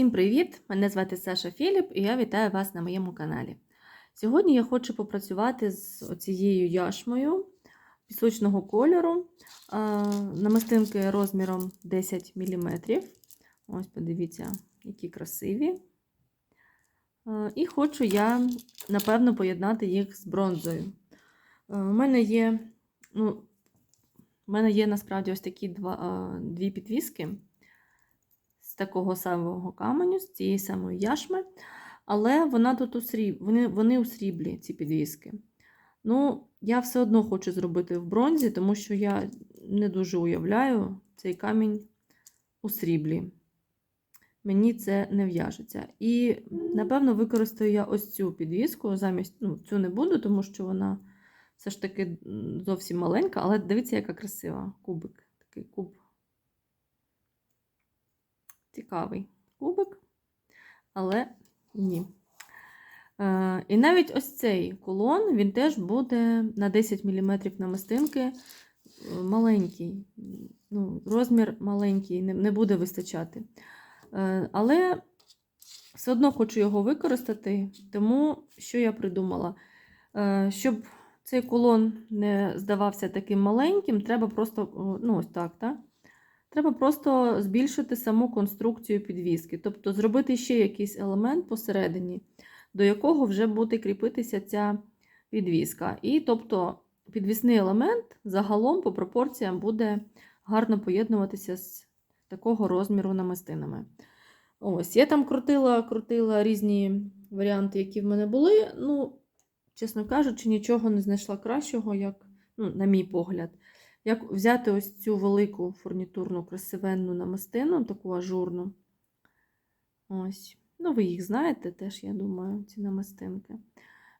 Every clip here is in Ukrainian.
Всім привіт! Мене звати Саша Філіп і я вітаю вас на моєму каналі. Сьогодні я хочу попрацювати з цією яшмою пісочного кольору, намистинки розміром 10 мм. Ось, подивіться, які красиві. І хочу я, напевно, поєднати їх з бронзою. У мене є, ну, у мене є насправді ось такі два, дві підвіски такого самого каменю, з цієї самої яшми. Але вона тут у сріб... вони, вони у сріблі, ці підвіски. Ну, я все одно хочу зробити в бронзі, тому що я не дуже уявляю цей камінь у сріблі. Мені це не в'яжеться. І, напевно, використаю я ось цю підвіску. Замість ну, цю не буду, тому що вона все ж таки зовсім маленька, але дивіться, яка красива. Кубик. Такий куб. Цікавий кубик, але ні. Е, і навіть ось цей кулон, він теж буде на 10 мм намистинки е, маленький. Ну, Розмір маленький, не, буде вистачати. Е, але все одно хочу його використати, тому що я придумала? Щоб цей кулон не здавався таким маленьким, треба просто, ну ось так, так? Треба просто збільшити саму конструкцію підвіски, тобто зробити ще якийсь елемент посередині, до якого вже буде кріпитися ця підвіска. І тобто підвісний елемент загалом по пропорціям буде гарно поєднуватися з такого розміру намистинами. Ось, Я там крутила крутила різні варіанти, які в мене були. Ну, чесно кажучи, нічого не знайшла кращого, як, ну, на мій погляд. Як взяти ось цю велику фурнітурну красивенну намистину, таку ажурну. Ось. Ну, ви їх знаєте теж, я думаю, ці намистинки.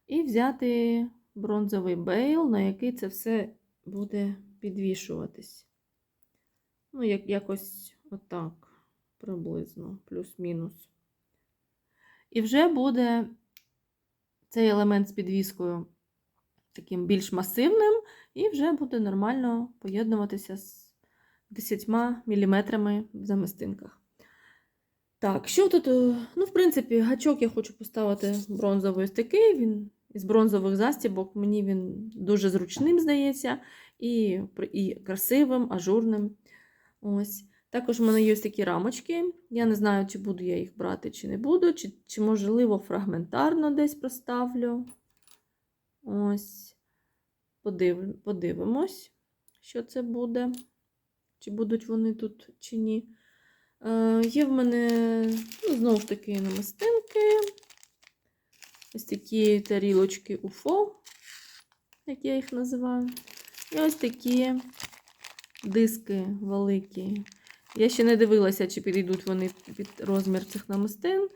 І взяти бронзовий бейл, на який це все буде підвішуватись. Ну, як, якось отак, приблизно, плюс-мінус. І вже буде цей елемент з підвіскою таким більш масивним, і вже буде нормально поєднуватися з 10 мм в замистинках. Так, що тут? Ну, в принципі, гачок я хочу поставити бронзовий ось такий. Він із бронзових застібок, мені він дуже зручним здається, і і красивим, ажурним. Ось. Також в мене є такі рамочки. Я не знаю, чи буду я їх брати, чи не буду, чи, чи можливо, фрагментарно десь проставлю. Ось. Подив... Подивимось, що це буде. Чи будуть вони тут, чи ні. Е, Є в мене, ну, знову ж таки, намистинки. Ось такі тарілочки уфо, як я їх називаю. І ось такі диски великі. Я ще не дивилася, чи підійдуть вони під розмір цих намистин.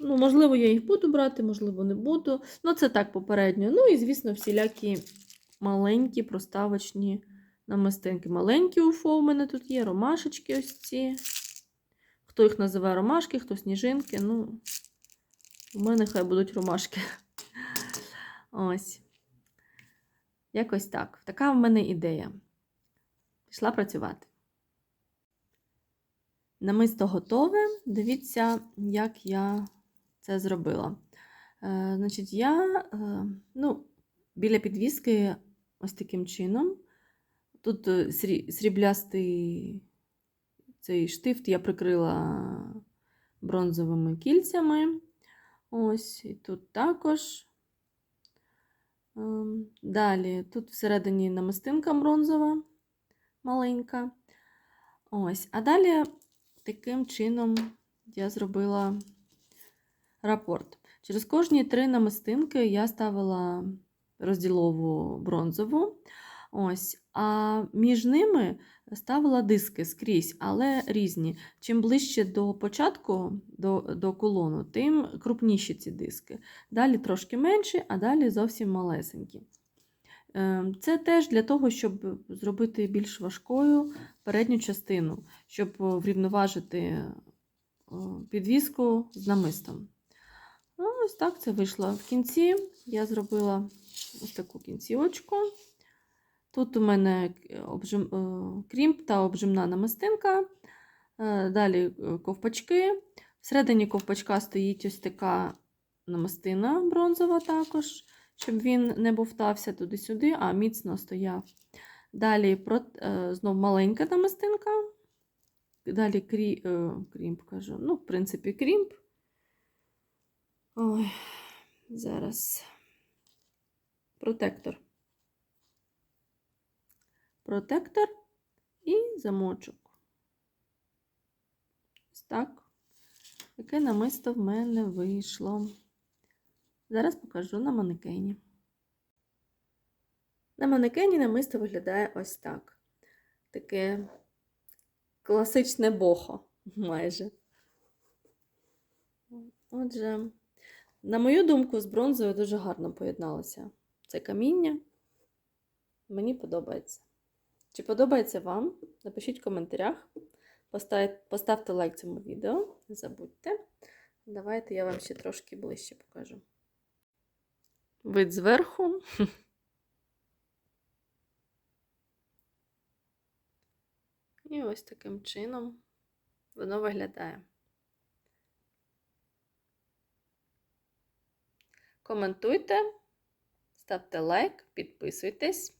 Ну, Можливо, я їх буду брати, можливо, не буду. Ну, це так попередньо. Ну, і, звісно, всілякі маленькі проставочні намистинки. Маленькі уфо у мене тут є, ромашечки ось ці. Хто їх називає ромашки, хто сніжинки. Ну, у мене хай будуть ромашки. Ось. Якось так. Така в мене ідея. Пішла працювати. Намисто готове. Дивіться, як я це зробила. Е, Значить, я е, ну, біля підвіски ось таким чином. Тут е, сріблястий цей штифт я прикрила бронзовими кільцями. Ось, і тут також. Ем, далі, тут всередині намистинка бронзова, маленька. Ось, а далі таким чином я зробила рапорт. Через кожні три намистинки я ставила розділову бронзову. Ось, А між ними ставила диски скрізь, але різні. Чим ближче до початку, до до колону, тим крупніші ці диски. Далі трошки менші, а далі зовсім малесенькі. Ем, це теж для того, щоб зробити більш важкою передню частину, щоб врівноважити підвіску з намистом. Ну, Ось так це вийшло. В кінці я зробила ось таку кінцівочку. Тут у мене обжим... крімп та обжимна намистинка, далі ковпачки. Всередині ковпачка стоїть ось така намистина бронзова також, щоб він не бовтався туди-сюди, а міцно стояв. Далі про, е, знов маленька намистинка. Далі крі, е, крімп кажу. Ну, в принципі, крімп. Ой, зараз. Протектор. Протектор і замочок. Ось так. Яке намисто в мене вийшло. Зараз покажу на манекені. На манекені намисто виглядає ось так. Таке класичне бохо майже. Отже, на мою думку, з бронзою дуже гарно поєдналося це каміння. Мені подобається. Чи подобається вам? Напишіть в коментарях. Поставте лайк цьому відео, не забудьте. Давайте я вам ще трошки ближче покажу. Вид зверху. І ось таким чином воно виглядає. Коментуйте, ставте лайк, підписуйтесь.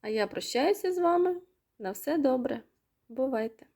А я прощаюся з вами. На все добре. Бувайте!